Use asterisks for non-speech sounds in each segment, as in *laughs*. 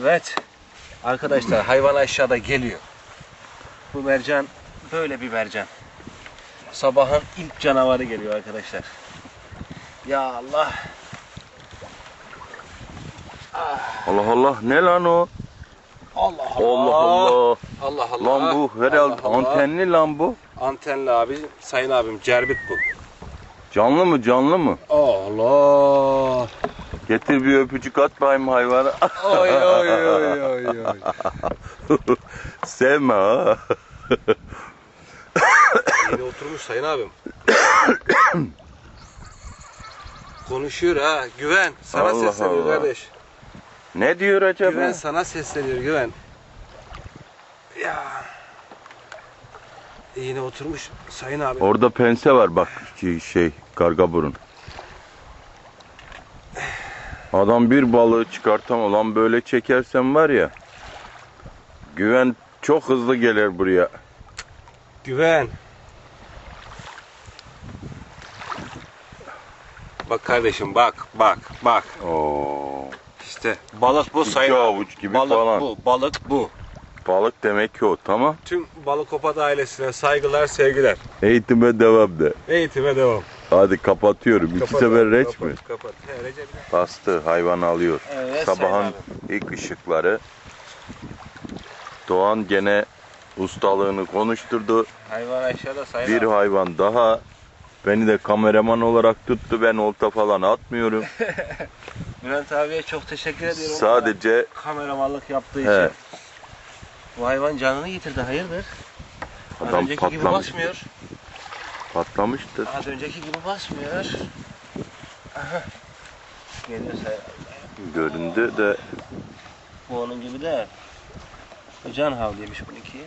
Evet. Arkadaşlar hayvan aşağıda geliyor. Bu mercan böyle bir mercan. Sabahın ilk canavarı geliyor arkadaşlar. Ya Allah. Allah Allah ne lan o? Allah Allah. Allah Allah. Allah Allah. Lan bu herhalde Allah Allah. antenli lan bu. Antenli abi. Sayın abim cerbit bu. Canlı mı canlı mı? Allah. Getir bir öpücük at bakayım hayvana. Oy oy oy oy oy. *laughs* Sevme ha. Yeni oturmuş sayın abim. Konuşuyor ha. Güven. Sana Allah sesleniyor Allah. kardeş. Ne diyor acaba? Güven sana sesleniyor Güven. Ya. Yine oturmuş sayın abi. Orada pense var bak şey, şey karga burun. Adam bir balığı çıkartamam lan böyle çekersen var ya. Güven çok hızlı gelir buraya. Güven. Bak kardeşim bak bak bak. Oo. İşte balık bu sayın avuç gibi Balık falan. bu balık bu. Balık demek ki o tamam. Tüm balık opat ailesine saygılar sevgiler. Eğitime devam de. Eğitime devam. Hadi kapatıyorum. İki Kapat sefer reç kapat, mi? Kapat. He, Recep. Bastı hayvan alıyor. Evet, Sabahın ilk ışıkları. Doğan gene ustalığını konuşturdu. Hayvan aşağıda sayın Bir abi. hayvan daha. Beni de kameraman olarak tuttu. Ben olta falan atmıyorum. *laughs* Bülent abiye çok teşekkür ediyorum. Sadece kameramanlık yaptığı He. için. Bu hayvan canını yitirdi hayırdır? Adam önceki gibi patlamış. basmıyor. Patlamıştır. Az önceki gibi basmıyor. Aha. Geliyor. Göründü de Bu onun gibi de. Bu can havlıymış bununki.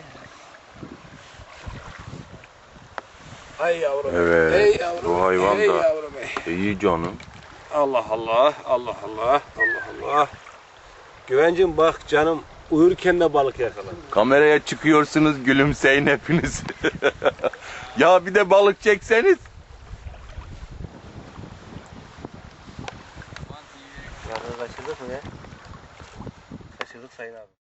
Ay yavrum. Evet, Ey yavrum. bu hayvan ey da- yavrum ey. iyi canım. Allah Allah. Allah Allah. Allah Allah. Güvencim bak canım uyurken de balık yakaladı. Kameraya çıkıyorsunuz gülümseyin hepiniz. *laughs* ya bir de balık çekseniz. Yalnız kaçırdık mı ya? Kaçırdık sayın abi.